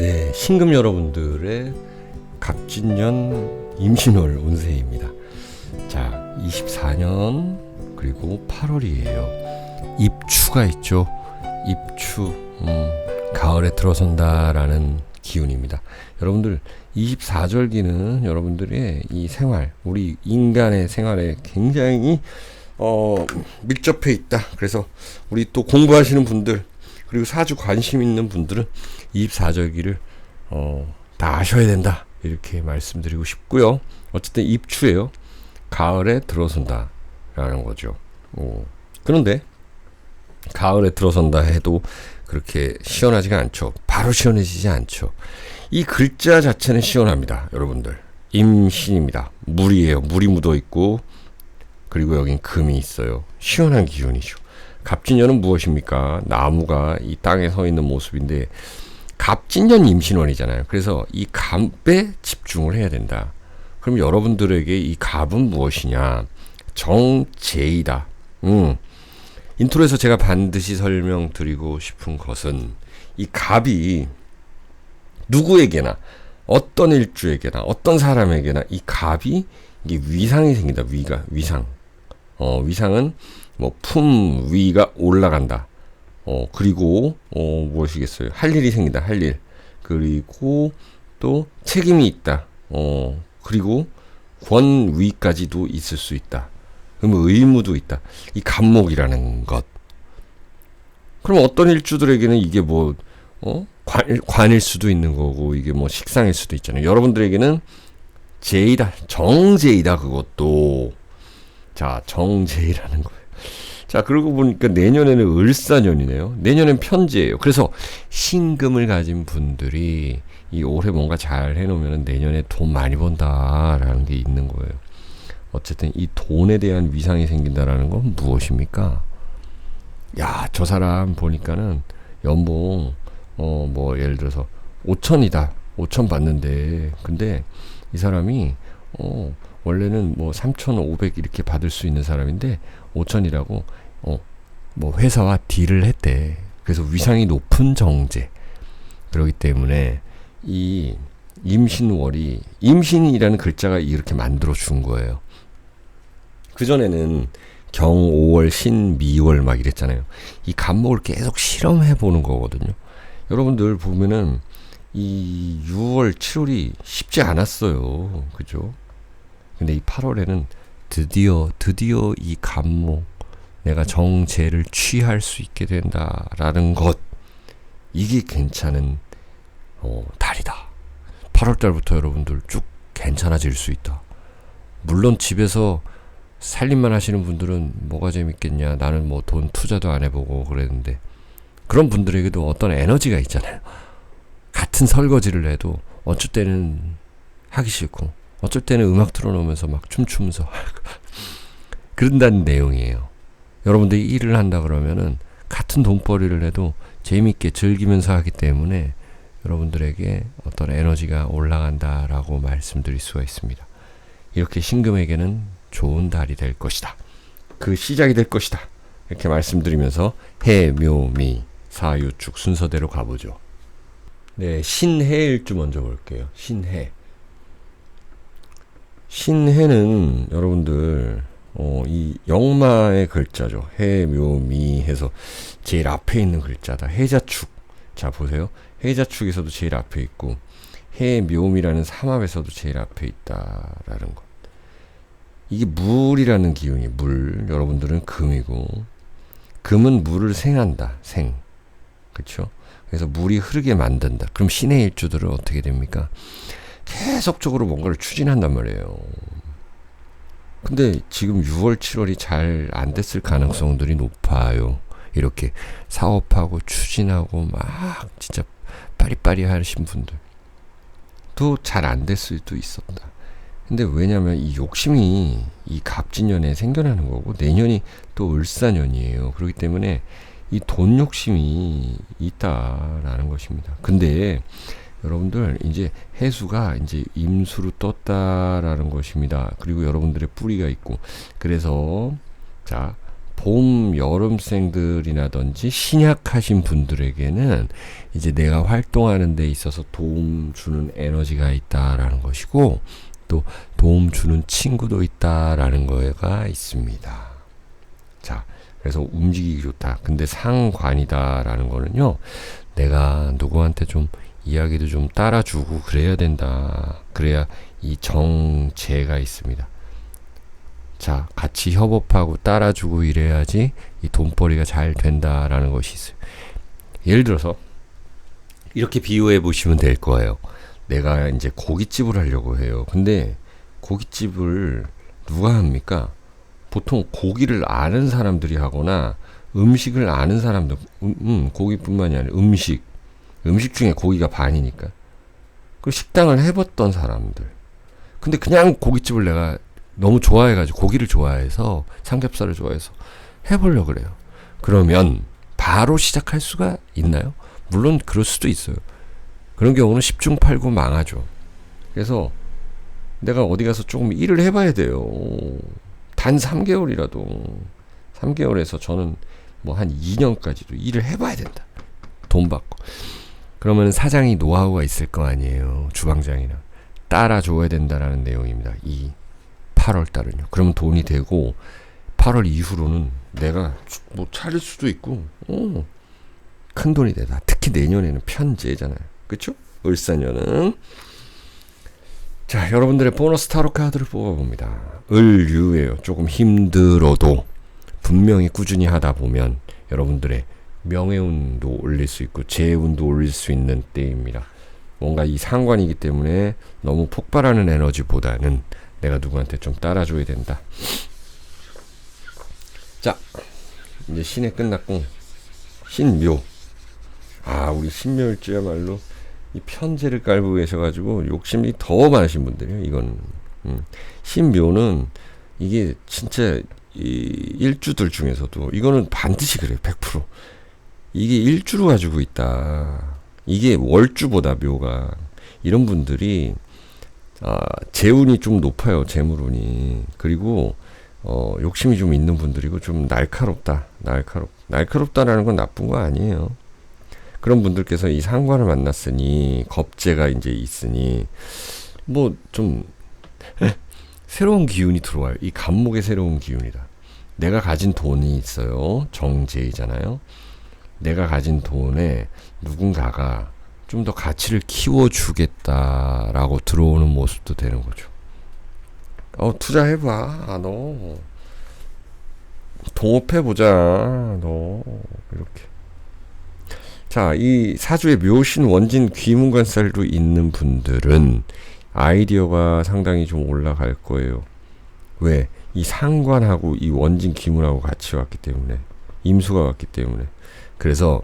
네, 신금 여러분들의 갑진년 임신월 운세입니다. 자, 24년 그리고 8월이에요. 입추가 있죠. 입추, 음, 가을에 들어선다라는 기운입니다. 여러분들 24절기는 여러분들의 이 생활, 우리 인간의 생활에 굉장히 어, 밀접해 있다. 그래서 우리 또 공부하시는 분들 그리고 사주 관심 있는 분들은 24절기를 어, 다 아셔야 된다. 이렇게 말씀드리고 싶고요. 어쨌든 입추예요. 가을에 들어선다. 라는 거죠. 오. 그런데 가을에 들어선다 해도 그렇게 시원하지가 않죠. 바로 시원해지지 않죠. 이 글자 자체는 시원합니다. 여러분들. 임신입니다. 물이에요. 물이 묻어 있고 그리고 여긴 금이 있어요. 시원한 기운이죠. 갑진년은 무엇입니까? 나무가 이 땅에 서 있는 모습인데 갑진년 임신원이잖아요. 그래서 이 갑에 집중을 해야 된다. 그럼 여러분들에게 이 갑은 무엇이냐? 정제이다. 음. 인트로에서 제가 반드시 설명드리고 싶은 것은 이 갑이 누구에게나 어떤 일주에게나 어떤 사람에게나 이 갑이 이게 위상이 생긴다. 위가 위상. 어, 위상은 뭐 품 위가 올라간다. 어, 그리고 어, 무엇이겠어요? 할 일이 생긴다. 할 일. 그리고 또 책임이 있다. 어, 그리고 권위까지도 있을 수 있다. 그러면 의무도 있다. 이 감목이라는 것. 그럼 어떤 일주들에게는 이게 뭐, 어? 관, 관일 수도 있는 거고, 이게 뭐 식상일 수도 있잖아요. 여러분들에게는 제이다. 정제이다. 그것도. 자, 정제이라는 거예요. 자, 그러고 보니까 내년에는 을사년이네요. 내년엔 편제예요. 그래서 신금을 가진 분들이 이 올해 뭔가 잘 해놓으면 내년에 돈 많이 번다라는 게 있는 거예요. 어쨌든 이 돈에 대한 위상이 생긴다라는 건 무엇입니까? 야, 저 사람 보니까는 연봉 어 뭐 예를 들어서 5천이다. 5천 받는데 근데 이 사람이 어 원래는 뭐 3,500 이렇게 받을 수 있는 사람인데 5천이라고 어 뭐 회사와 딜을 했대. 그래서 위상이 높은 정제. 그렇기 때문에 이 임신월이 임신이라는 글자가 이렇게 만들어 준 거예요. 그 전에는 경 5월 신 미월 막 이랬잖아요. 이 간목을 계속 실험해 보는 거거든요. 여러분들 보면은 이 6월 7월이 쉽지 않았어요. 그죠? 근데 이 8월에는 드디어 드디어 이 간목 내가 정제를 취할 수 있게 된다라는 것 이게 괜찮은 어, 달이다. 8월 달부터 여러분들 쭉 괜찮아질 수 있다. 물론 집에서 살림만 하시는 분들은 뭐가 재밌겠냐. 나는 뭐 돈 투자도 안 해보고 그랬는데 그런 분들에게도 어떤 에너지가 있잖아요. 같은 설거지를 해도 어쩔 때는 하기 싫고 어쩔 때는 음악 틀어놓으면서 막 춤추면서 그런다는 내용이에요. 여러분들이 일을 한다 그러면은 같은 돈벌이를 해도 재밌게 즐기면서 하기 때문에 여러분들에게 어떤 에너지가 올라간다라고 말씀드릴 수가 있습니다. 이렇게 신금에게는 좋은 달이 될 것이다. 그 시작이 될 것이다. 이렇게 말씀드리면서 해, 묘, 미, 사유축 순서대로 가보죠. 네, 신해일주 먼저 볼게요. 신해. 신해는 여러분들 어, 이 영마의 글자죠. 해, 묘, 미 해서 제일 앞에 있는 글자다. 해자축. 자, 보세요. 해자축에서도 제일 앞에 있고 해, 묘미라는 삼합에서도 제일 앞에 있다라는 것. 이게 물이라는 기운이 물. 여러분들은 금이고 금은 물을 생한다. 생. 그렇죠? 그래서 물이 흐르게 만든다. 그럼 신의 일주들은 어떻게 됩니까? 계속적으로 뭔가를 추진한단 말이에요. 근데 지금 6월, 7월이 잘 안 됐을 가능성들이 높아요. 이렇게 사업하고 추진하고 막 진짜 빠리빠리 하신 분들도 잘 안 됐을 수도 있었다. 근데 왜냐면 이 욕심이 이 갑진년에 생겨나는 거고 내년이 또 을사년이에요. 그렇기 때문에 이 돈 욕심이 있다라는 것입니다. 근데 여러분들 이제 해수가 이제 임수로 떴다라는 것입니다. 그리고 여러분들의 뿌리가 있고 그래서 자 봄, 여름생들이라든지 신약하신 분들에게는 이제 내가 활동하는 데 있어서 도움 주는 에너지가 있다라는 것이고 또 도움 주는 친구도 있다라는 거가 있습니다. 자, 그래서 움직이기 좋다. 근데 상관이다라는 거는요. 내가 누구한테 좀 이야기도 좀 따라주고 그래야 된다. 그래야 이 정제가 있습니다. 자, 같이 협업하고 따라주고 이래야지 이 돈벌이가 잘 된다라는 것이 있어요. 예를 들어서 이렇게 비유해 보시면 될 거예요. 내가 이제 고깃집을 하려고 해요. 근데 고깃집을 누가 합니까? 보통 고기를 아는 사람들이 하거나 음식을 아는 사람들, 음, 음, 고기뿐만이 아니라 음식, 음식 중에 고기가 반이니까. 그 식당을 해봤던 사람들. 근데 그냥 고깃집을 내가 너무 좋아해가지고 고기를 좋아해서 삼겹살을 좋아해서 해보려 고 그래요. 그러면 바로 시작할 수가 있나요? 물론 그럴 수도 있어요. 그런 경우는 10중 8구 망하죠. 그래서 내가 어디 가서 조금 일을 해봐야 돼요. 단 3개월이라도 3개월에서 저는 뭐 한 2년까지도 일을 해봐야 된다. 돈 받고. 그러면 사장이 노하우가 있을 거 아니에요. 주방장이나 따라줘야 된다라는 내용입니다. 이 8월 달은요. 그러면 돈이 되고 8월 이후로는 내가 뭐 차릴 수도 있고 어, 큰 돈이 되다. 특히 내년에는 편제잖아요. 그쵸? 을사년은 자 여러분들의 보너스 타로 카드를 뽑아봅니다. 을유예요. 조금 힘들어도 분명히 꾸준히 하다 보면 여러분들의 명예운도 올릴 수 있고 재운도 올릴 수 있는 때입니다. 뭔가 이 상관이기 때문에 너무 폭발하는 에너지보다는 내가 누구한테 좀 따라줘야 된다. 자, 이제 신에 끝났고 신묘. 아, 우리 신묘일지야말로 이 편제를 깔고 계셔가지고 욕심이 더 많으신 분들이에요. 이건 음. 신묘는 이게 진짜 이 일주들 중에서도 이거는 반드시 그래요. 100%. 이게 일주로 가지고 있다. 이게 월주보다 묘가 이런 분들이 아, 재운이 좀 높아요. 재물운이. 그리고 어, 욕심이 좀 있는 분들이고 좀 날카롭다. 날카롭. 날카롭다라는 건 나쁜 거 아니에요. 그런 분들께서 이 상관을 만났으니 겁재가 이제 있으니 뭐 좀 새로운 기운이 들어와요. 이 감목의 새로운 기운이다. 내가 가진 돈이 있어요. 정제이잖아요. 내가 가진 돈에 누군가가 좀 더 가치를 키워주겠다라고 들어오는 모습도 되는 거죠. 어, 투자해봐, 아, 너. 동업해보자, 너. 이렇게. 자, 이 사주의 묘신 원진 귀문관살도 있는 분들은 아이디어가 상당히 좀 올라갈 거예요. 왜? 이 상관하고 이 원진 귀문하고 같이 왔기 때문에. 임수가 왔기 때문에. 그래서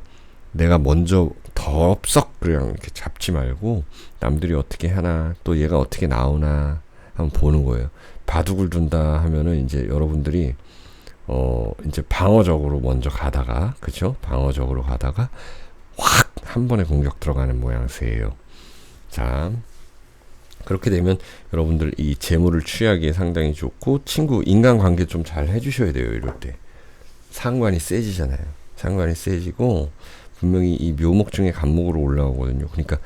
내가 먼저 덥석 그냥 이렇게 잡지 말고 남들이 어떻게 하나 또 얘가 어떻게 나오나 한번 보는 거예요. 바둑을 둔다 하면은 이제 여러분들이 어 이제 방어적으로 먼저 가다가 그죠? 방어적으로 가다가 확 한 번에 공격 들어가는 모양새예요. 자 그렇게 되면 여러분들 이 재물을 취하기에 상당히 좋고 친구 인간관계 좀 잘 해주셔야 돼요. 이럴 때 상관이 세지잖아요. 상관이 세지고 분명히 이 묘목 중에 간목으로 올라오거든요. 그러니까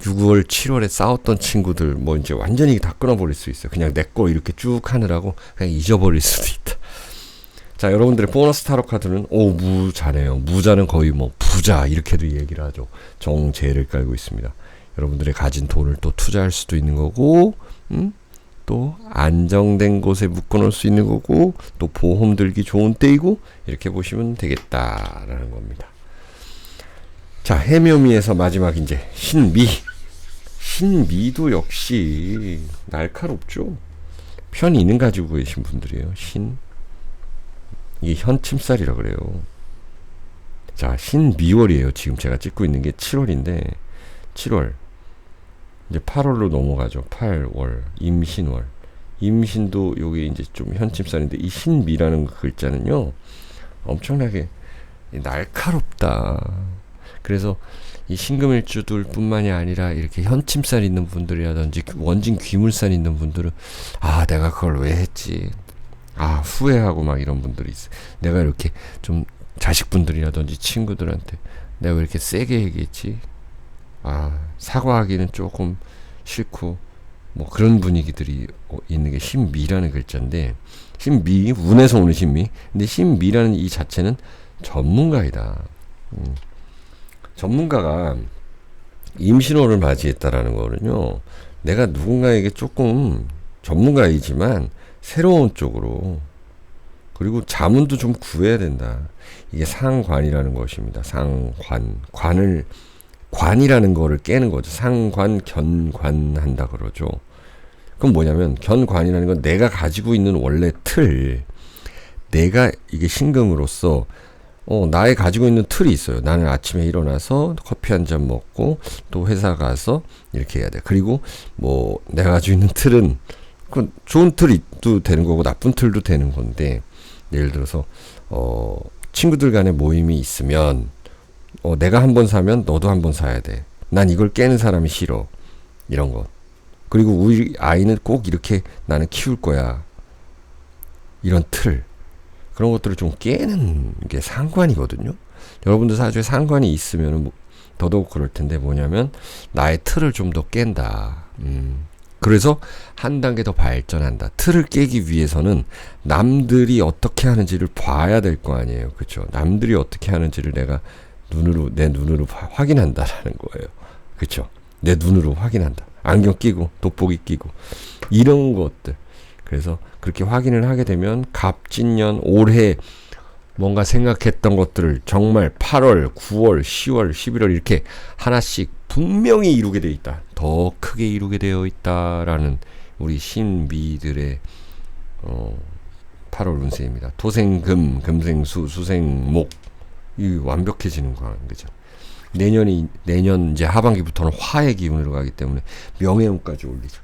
6월, 7월에 싸웠던 친구들 뭐 이제 완전히 다 끊어버릴 수 있어요. 그냥 내 거 이렇게 쭉 하느라고 그냥 잊어버릴 수도 있다. 자, 여러분들의 보너스 타로 카드는 오 무자네요. 무자는 거의 뭐 부자 이렇게도 얘기를 하죠. 정제를 깔고 있습니다. 여러분들의 가진 돈을 또 투자할 수도 있는 거고, 음? 또 안정된 곳에 묶어놓을 수 있는 거고, 또 보험 들기 좋은 때이고 이렇게 보시면 되겠다라는 겁니다. 자, 해묘미에서 마지막 이제 신미. 신미도 역시 날카롭죠. 편인은 가지고 계신 분들이에요. 신. 이게 현침살이라 그래요. 자, 신미월이에요. 지금 제가 찍고 있는 게 7월인데 7월. 이제 8월로 넘어가죠. 8월, 임신월. 임신도 여기 이제 좀 현침살인데 이 신미라는 글자는요. 엄청나게 날카롭다. 그래서 이 신금일주들 뿐만이 아니라 이렇게 현침살 있는 분들이라든지 원진 귀물살 있는 분들은 아 내가 그걸 왜 했지 아 후회하고 막 이런 분들이 있어. 내가 이렇게 좀 자식분들이라든지 친구들한테 내가 왜 이렇게 세게 얘기했지? 아 사과하기는 조금 싫고 뭐 그런 분위기들이 어, 있는 게 신미라는 글자인데 신미 운에서 오는 신미. 근데 신미라는 이 자체는 전문가이다. 음. 전문가가 임신호를 맞이했다라는 거는요. 내가 누군가에게 조금 전문가이지만 새로운 쪽으로 그리고 자문도 좀 구해야 된다. 이게 상관이라는 것입니다. 상관 관을 관이라는 거를 깨는 거죠. 상관 견관한다 그러죠. 그럼 뭐냐면 견관이라는 건 내가 가지고 있는 원래 틀 내가 이게 신금으로서 어, 나의 가지고 있는 틀이 있어요. 나는 아침에 일어나서 커피 한 잔 먹고 또 회사 가서 이렇게 해야 돼. 그리고 뭐 내가 가지고 있는 틀은 그 좋은 틀도 되는 거고 나쁜 틀도 되는 건데 예를 들어서 어 친구들 간에 모임이 있으면 어 내가 한 번 사면 너도 한 번 사야 돼. 난 이걸 깨는 사람이 싫어. 이런 거. 그리고 우리 아이는 꼭 이렇게 나는 키울 거야. 이런 틀. 그런 것들을 좀 깨는 게 상관이거든요. 여러분들 사주에 상관이 있으면 뭐 더더욱 그럴 텐데 뭐냐면 나의 틀을 좀 더 깬다. 음. 그래서 한 단계 더 발전한다. 틀을 깨기 위해서는 남들이 어떻게 하는지를 봐야 될 거 아니에요. 그렇죠? 남들이 어떻게 하는지를 내가 눈으로 내 눈으로 확인한다라는 거예요. 그렇죠? 내 눈으로 확인한다. 안경 끼고 돋보기 끼고 이런 것들. 그래서 그렇게 확인을 하게 되면 갑진년 올해 뭔가 생각했던 것들을 정말 8월, 9월, 10월, 11월 이렇게 하나씩 분명히 이루게 되어 있다. 더 크게 이루게 되어 있다라는 우리 신비들의 어 8월 운세입니다. 토생금, 금생수, 수생목 이 완벽해지는 거죠. 내년이 내년 이제 하반기부터는 화의 기운으로 가기 때문에 명예운까지 올리죠.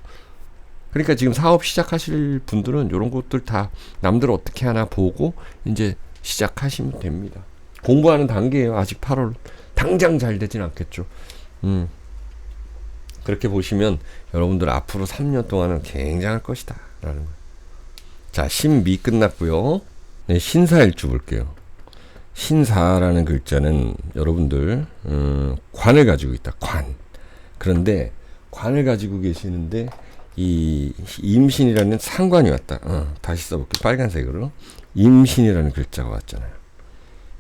그러니까 지금 사업 시작하실 분들은 이런 것들 다 남들 어떻게 하나 보고 이제 시작하시면 됩니다. 공부하는 단계예요. 아직 8월 당장 잘 되진 않겠죠. 음. 그렇게 보시면 여러분들 앞으로 3년 동안은 굉장할 것이다. 라는 거예요. 자, 신미 끝났고요. 네, 신사일주 볼게요. 신사라는 글자는 여러분들 음, 관을 가지고 있다. 관. 그런데 관을 가지고 계시는데 이 임신이라는 상관이 왔다. 어, 다시 써볼게요. 빨간색으로 임신이라는 글자가 왔잖아요.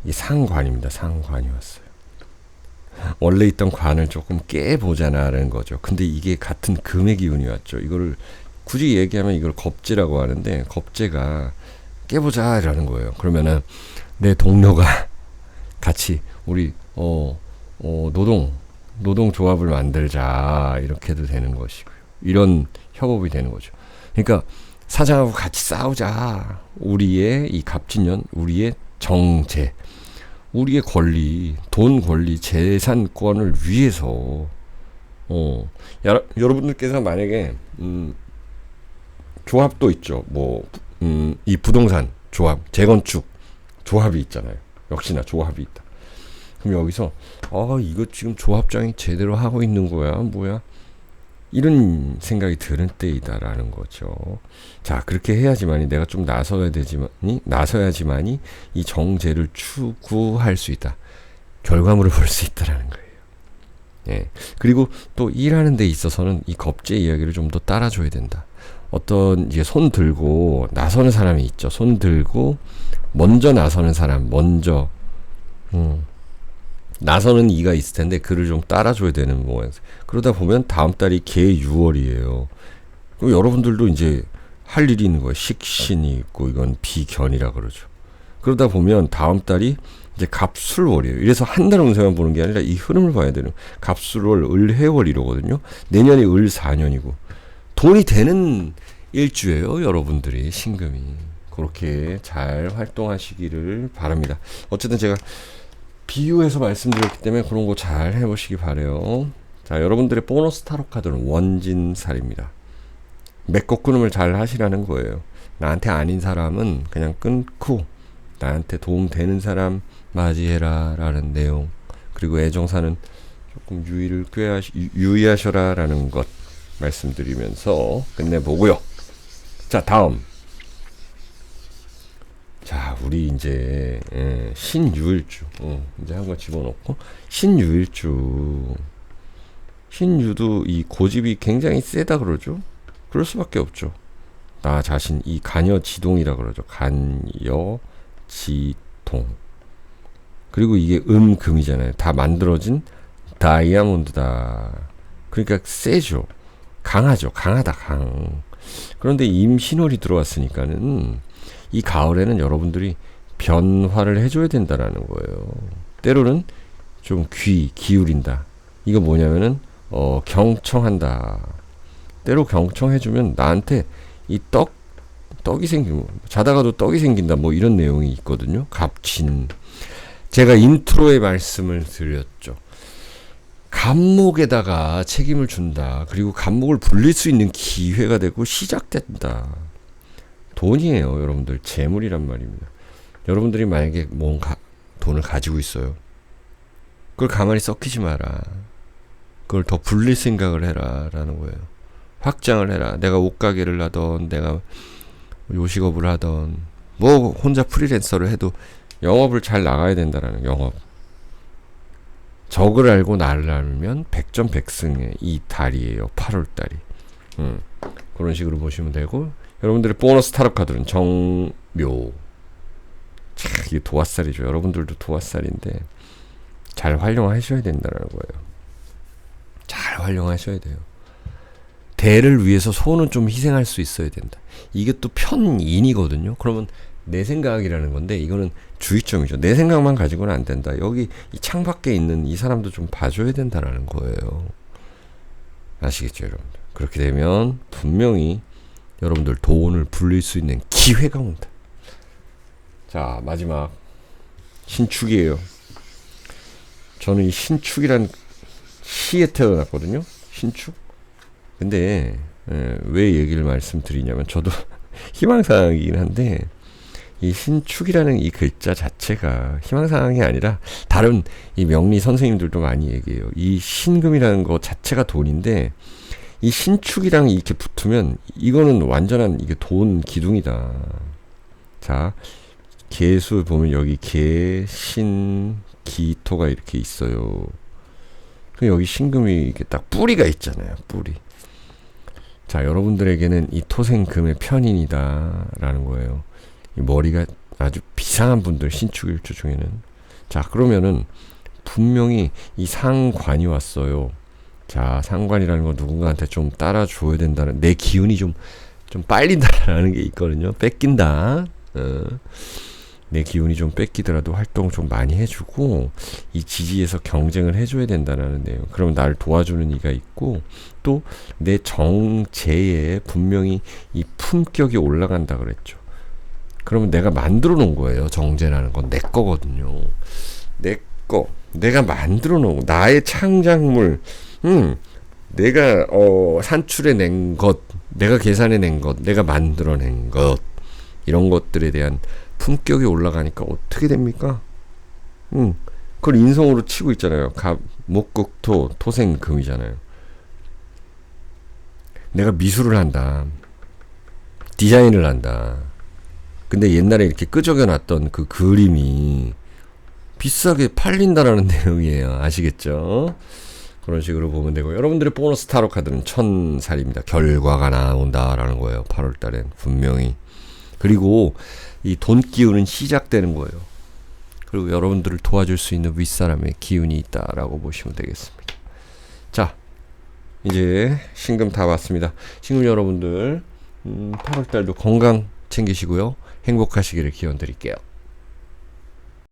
이 상관입니다. 상관이 왔어요. 원래 있던 관을 조금 깨보자라는 거죠. 근데 이게 같은 금의 기운이 왔죠. 이거를 굳이 얘기하면 이걸 겁재라고 하는데 겁재가 깨보자라는 거예요. 그러면은 내 동료가 같이 우리 어, 어 노동 노동 조합을 만들자 이렇게도 되는 것이고요. 이런 협업이 되는 거죠. 그러니까 사장하고 같이 싸우자. 우리의 이 갑진년, 우리의 정제, 우리의 권리, 돈 권리, 재산권을 위해서 어 야, 여러분들께서 만약에 음, 조합도 있죠. 뭐 음, 이 부동산 조합, 재건축 조합이 있잖아요. 역시나 조합이 있다. 그럼 여기서 아 이거 지금 조합장이 제대로 하고 있는 거야 뭐야 이런 생각이 드는 때이다라는 거죠. 자 그렇게 해야지만이 내가 좀 나서야 되지만이 나서야지만이 이 정제를 추구할 수 있다. 결과물을 볼 수 있다라는 거예요. 예. 그리고 또 일하는 데 있어서는 이 겁제 이야기를 좀 더 따라줘야 된다. 어떤 이제 손 들고 나서는 사람이 있죠. 손 들고 먼저 나서는 사람, 먼저 음, 나서는 이가 있을 텐데 그를 좀 따라줘야 되는 모양. 그러다 보면 다음 달이 개 6월이에요. 그럼 여러분들도 이제 할 일이 있는 거예요. 식신이 있고 이건 비견이라 그러죠. 그러다 보면 다음 달이 이제 갑술월이에요. 이래서 한 달 운세만 보는 게 아니라 이 흐름을 봐야 되는 갑술월, 을해월 이러거든요. 내년이 을 4년이고 돈이 되는 일주예요. 여러분들이 신금이 그렇게 잘 활동하시기를 바랍니다. 어쨌든 제가 비유해서 말씀드렸기 때문에 그런 거 잘 해보시기 바래요. 자, 여러분들의 보너스 타로 카드는 원진살입니다. 맺고 끊음을 잘 하시라는 거예요. 나한테 아닌 사람은 그냥 끊고 나한테 도움 되는 사람 맞이해라 라는 내용 그리고 애정사는 조금 유의를 꾀하시, 유의하셔라 라는 것 말씀드리면서 끝내보고요. 자 다음 우리 이제 예, 신유일주 어, 이제 한 거 집어넣고 신유일주 신유도 이 고집이 굉장히 세다 그러죠. 그럴 수밖에 없죠. 나 자신 이 간여 지동이라 그러죠. 간여 지동. 그리고 이게 음금이잖아요. 다 만들어진 다이아몬드다. 그러니까 세죠. 강하죠. 강하다 강. 그런데 임신월이 들어왔으니까는 이 가을에는 여러분들이 변화를 해줘야 된다라는 거예요. 때로는 좀 귀 기울인다. 이거 뭐냐면은 어, 경청한다. 때로 경청해주면 나한테 이 떡, 떡이 생기고, 자다가도 떡이 생긴다. 뭐 이런 내용이 있거든요. 갑친. 제가 인트로에 말씀을 드렸죠. 감목에다가 책임을 준다. 그리고 감목을 불릴 수 있는 기회가 되고 시작된다. 돈이에요, 여러분들. 재물이란 말입니다. 여러분들이 만약에 뭔가 돈을 가지고 있어요. 그걸 가만히 썩히지 마라. 그걸 더 불릴 생각을 해라. 라는 거예요. 확장을 해라. 내가 옷가게를 하던, 내가 요식업을 하던, 뭐 혼자 프리랜서를 해도 영업을 잘 나가야 된다라는 영업. 적을 알고 나를 알면 백전백승의 이 달이에요. 8월 달이. 음, 그런 식으로 보시면 되고 여러분들의 보너스 타로 카드는 정묘. 참 이게 도화살이죠. 여러분들도 도화살인데 잘 활용하셔야 된다는 거예요. 잘 활용하셔야 돼요. 대를 위해서 소는 좀 희생할 수 있어야 된다. 이게 또 편인이거든요. 그러면 내 생각이라는 건데 이거는 주의점이죠. 내 생각만 가지고는 안 된다. 여기 이 창밖에 있는 이 사람도 좀 봐줘야 된다라는 거예요. 아시겠죠, 여러분? 그렇게 되면 분명히 여러분들 돈을 불릴 수 있는 기회가 온다. 자, 마지막 신축이에요. 저는 이 신축이란 시에 태어났거든요. 신축. 근데 에, 왜 얘기를 말씀드리냐면 저도 희망사항이긴 한데 이 신축이라는 이 글자 자체가 희망사항이 아니라 다른 이 명리 선생님들도 많이 얘기해요. 이 신금이라는 거 자체가 돈인데 이 신축이랑 이렇게 붙으면 이거는 완전한 이게 돈 기둥이다. 자, 개수 보면 여기 개, 신, 기토가 이렇게 있어요. 그 여기 신금이 이게 딱 뿌리가 있잖아요. 뿌리. 자, 여러분들에게는 이 토생금의 편인이다라는 거예요. 이 머리가 아주 비상한 분들 신축일주 중에는 자 그러면은 분명히 이 상관이 왔어요. 자 상관이라는 건 누군가한테 좀 따라 줘야 된다는 내 기운이 좀 좀 빨린다라는 게 있거든요. 뺏긴다. 어. 내 기운이 좀 뺏기더라도 활동 좀 많이 해주고 이 지지에서 경쟁을 해줘야 된다는 내용. 그러면 나를 도와주는 이가 있고 또 내 정제에 분명히 이 품격이 올라간다 그랬죠. 그러면 내가 만들어 놓은 거예요. 정제라는 건 내 거거든요. 내 거. 내가 만들어 놓은 나의 창작물. 음. 내가 어 산출해 낸 것, 내가 계산해 낸 것, 내가 만들어 낸 것. 이런 것들에 대한 품격이 올라가니까 어떻게 됩니까? 음. 그걸 인성으로 치고 있잖아요. 갑, 목극토, 토생 금이잖아요. 내가 미술을 한다. 디자인을 한다. 근데 옛날에 이렇게 끄적여 놨던 그 그림이 비싸게 팔린다라는 내용이에요. 아시겠죠? 그런 식으로 보면 되고 여러분들의 보너스 타로 카드는 천살입니다. 결과가 나온다라는 거예요. 8월 달엔 분명히. 그리고 이 돈 기운은 시작되는 거예요. 그리고 여러분들을 도와줄 수 있는 윗사람의 기운이 있다라고 보시면 되겠습니다. 자, 이제 신금 다 봤습니다. 신금 여러분들 음, 8월 달도 건강 챙기시고요. 행복하시기를 기원 드릴게요.